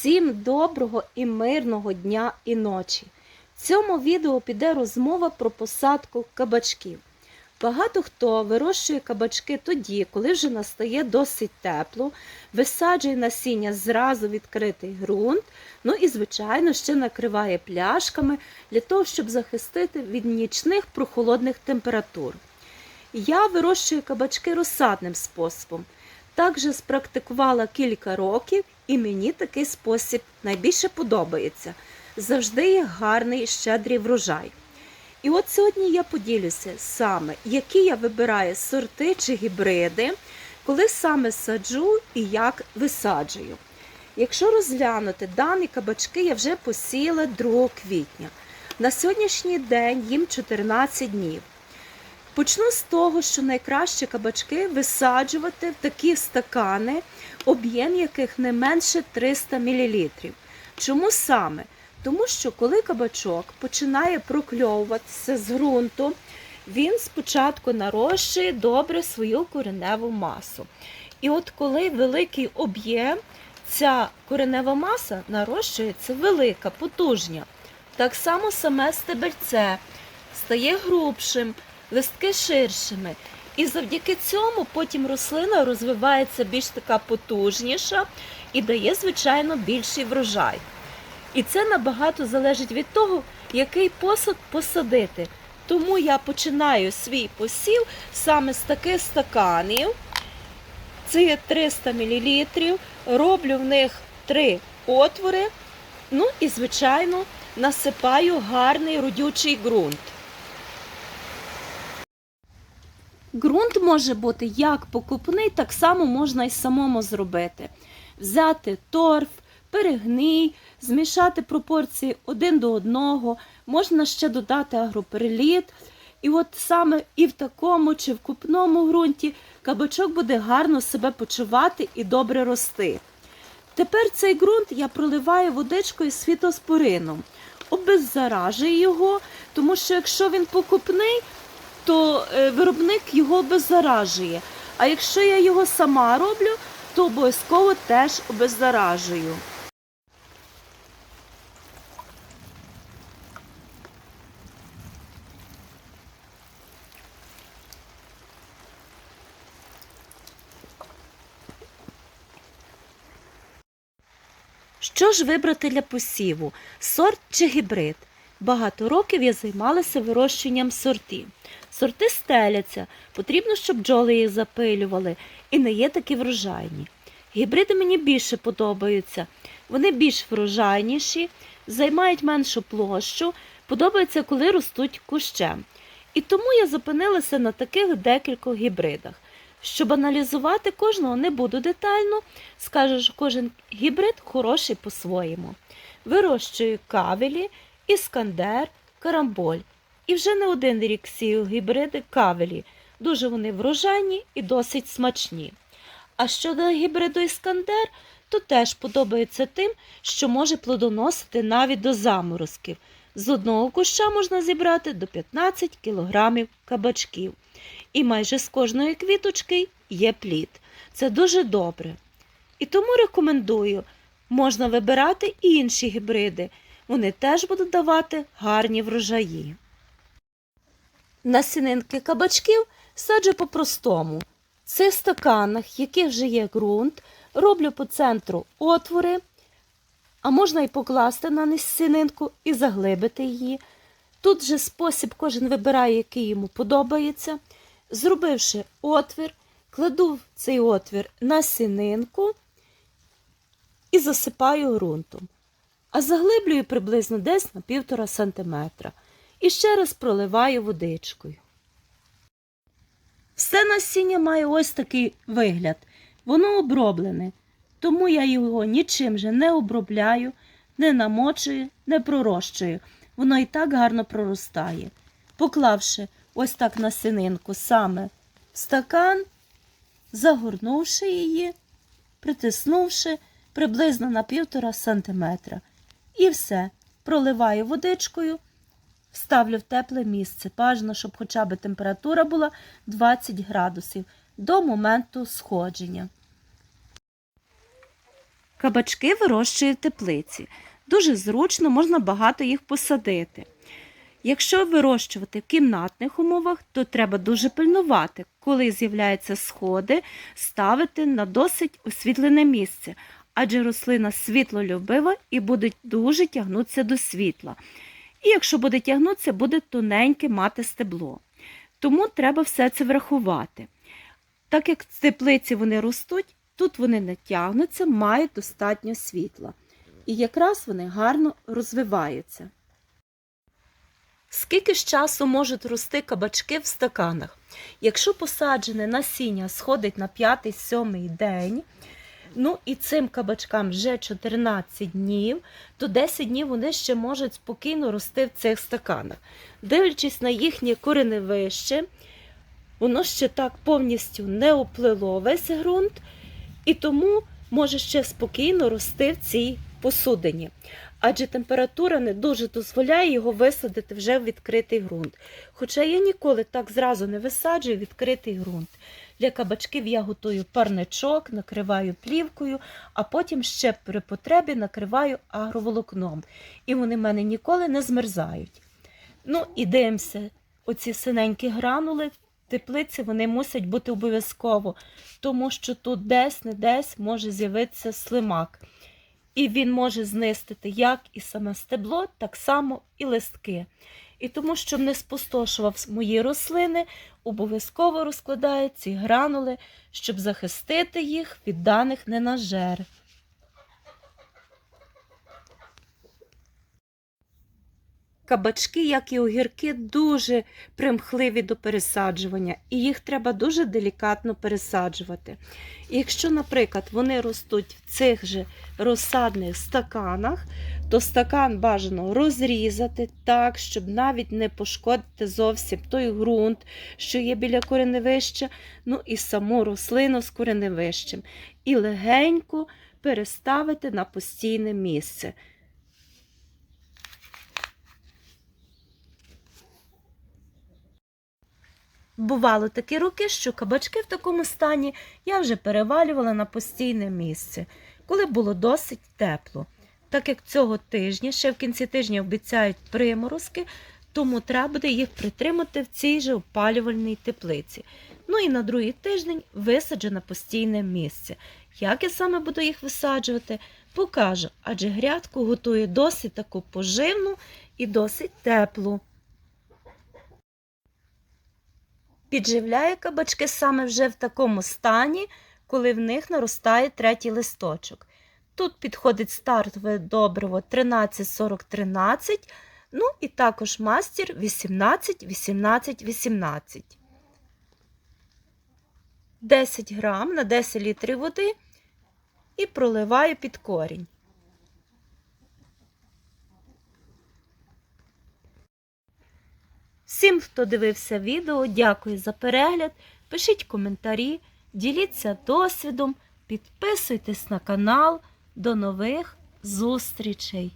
Всім доброго і мирного дня і ночі. В цьому відео піде розмова про посадку кабачків. Багато хто вирощує кабачки тоді, коли вже настає досить тепло, висаджує насіння зразу відкритий ґрунт, ну і, звичайно, ще накриває пляшками для того, щоб захистити від нічних прохолодних температур. Я вирощую кабачки розсадним способом. Так же спрактикувала кілька років, і мені такий спосіб найбільше подобається. Завжди є гарний щедрий врожай. І от сьогодні я поділюся саме, які я вибираю сорти чи гібриди, коли саме саджу і як висаджую. Якщо розглянути дані кабачки, я вже посіяла 2 квітня. На сьогоднішній день їм 14 днів. Почну з того, що найкраще кабачки висаджувати в такі стакани, об'єм яких не менше 300 мл. Чому саме? Тому що коли кабачок починає прокльовуватися з ґрунту, він спочатку нарощує добре свою кореневу масу. І от коли великий об'єм, ця коренева маса нарощується велика, потужня. Так само саме стебельце стає грубшим, листки ширшими. І завдяки цьому потім рослина розвивається більш така потужніша і дає, звичайно, більший врожай. І це набагато залежить від того, який посад посадити. Тому я починаю свій посів саме з таких стаканів. Це є 300 мл. Роблю в них три отвори. Ну і, звичайно, насипаю гарний родючий ґрунт. Ґрунт може бути як покупний, так само можна і самому зробити. Взяти торф, перегній, змішати пропорції один до одного, можна ще додати агропереліт. І от саме і в такому чи в купному ґрунті кабачок буде гарно себе почувати і добре рости. Тепер цей ґрунт я проливаю водичкою з фітоспорином, обеззаражую його, тому що якщо він покупний, то е, виробник його обеззаражує. А якщо я його сама роблю, то обов'язково теж обеззаражую. Що ж вибрати для посіву? Сорт чи гібрид? Багато років я займалася вирощуванням сортів. Сорти стеляться, потрібно, щоб бджоли їх запилювали, і не є такі врожайні. Гібриди мені більше подобаються. Вони більш врожайніші, займають меншу площу, подобається, коли ростуть кущем. І тому я зупинилася на таких декількох гібридах. Щоб аналізувати кожного не буду детально, скажу, що кожен гібрид хороший по-своєму. Вирощую кавелі, іскандер, карамболь. І вже не один рік сію гібриди кавелі. Дуже вони врожайні і досить смачні. А щодо гібриду іскандер, то теж подобається тим, що може плодоносити навіть до заморозків. З одного куща можна зібрати до 15 кг кабачків. І майже з кожної квіточки є плід. Це дуже добре. І тому рекомендую, можна вибирати і інші гібриди. Вони теж будуть давати гарні врожаї. Насінинки кабачків саджу по-простому. В цих стаканах, яких вже є ґрунт, роблю по центру отвори, а можна і покласти на насінинку і заглибити її. Тут же спосіб кожен вибирає, який йому подобається. Зробивши отвір, кладу цей отвір насінинку і засипаю ґрунтом. А заглиблюю приблизно десь на півтора сантиметра. І ще раз проливаю водичкою. Все насіння має ось такий вигляд. Воно оброблене, тому я його нічим же не обробляю, не намочую, не пророщую. Воно і так гарно проростає. Поклавши ось так насінинку саме в стакан, загорнувши її, притиснувши приблизно на півтора сантиметра. І все, проливаю водичкою, вставлю в тепле місце. Бажано, щоб хоча б температура була 20 градусів до моменту сходження. Кабачки вирощую в теплиці. Дуже зручно, можна багато їх посадити. Якщо вирощувати в кімнатних умовах, то треба дуже пильнувати, коли з'являються сходи, ставити на досить освітлене місце, адже рослина світлолюбива і буде дуже тягнутися до світла. І якщо буде тягнутися, буде тоненьке мати стебло. Тому треба все це врахувати. Так як теплиці вони ростуть, тут вони не тягнуться, мають достатньо світла. І якраз вони гарно розвиваються. Скільки ж часу можуть рости кабачки в стаканах? Якщо посаджене насіння сходить на 5-7 день, ну і цим кабачкам вже 14 днів, то 10 днів вони ще можуть спокійно рости в цих стаканах. Дивлячись на їхнє кореневище, воно ще так повністю не оплило весь ґрунт, і тому може ще спокійно рости в цій посудині. Адже температура не дуже дозволяє його висадити вже в відкритий ґрунт. Хоча я ніколи так зразу не висаджую відкритий ґрунт. Для кабачків я готую парничок, накриваю плівкою, а потім ще при потребі накриваю агроволокном. І вони в мене ніколи не змерзають. Ну і дивимося, оці синенькі гранули теплиці вони мусять бути обов'язково, тому що тут десь не десь може з'явитися слимак. І він може знистити як і саме стебло, так само і листки. І тому, щоб не спустошував мої рослини, обов'язково розкладаю ці гранули, щоб захистити їх від даних ненажер. Кабачки, як і огірки, дуже примхливі до пересаджування, і їх треба дуже делікатно пересаджувати. Якщо, наприклад, вони ростуть в цих же розсадних стаканах, то стакан бажано розрізати так, щоб навіть не пошкодити зовсім той ґрунт, що є біля кореневища, ну і саму рослину з кореневищем. І легенько переставити на постійне місце. Бувало такі роки, що кабачки в такому стані я вже перевалювала на постійне місце, коли було досить тепло. Так як цього тижня, ще в кінці тижня обіцяють приморозки, тому треба буде їх притримати в цій же опалювальній теплиці. Ну і на другий тиждень висаджу на постійне місце. Як я саме буду їх висаджувати, покажу, адже грядку готую досить таку поживну і досить теплу. Підживляю кабачки саме вже в такому стані, коли в них наростає третій листочок. Тут підходить стартове добриво 13-40-13, ну і також мастір 18-18-18. 10 грам на 10 літрів води і проливаю під корінь. Всім, хто дивився відео, дякую за перегляд. Пишіть коментарі, діліться досвідом, підписуйтесь на канал. До нових зустрічей!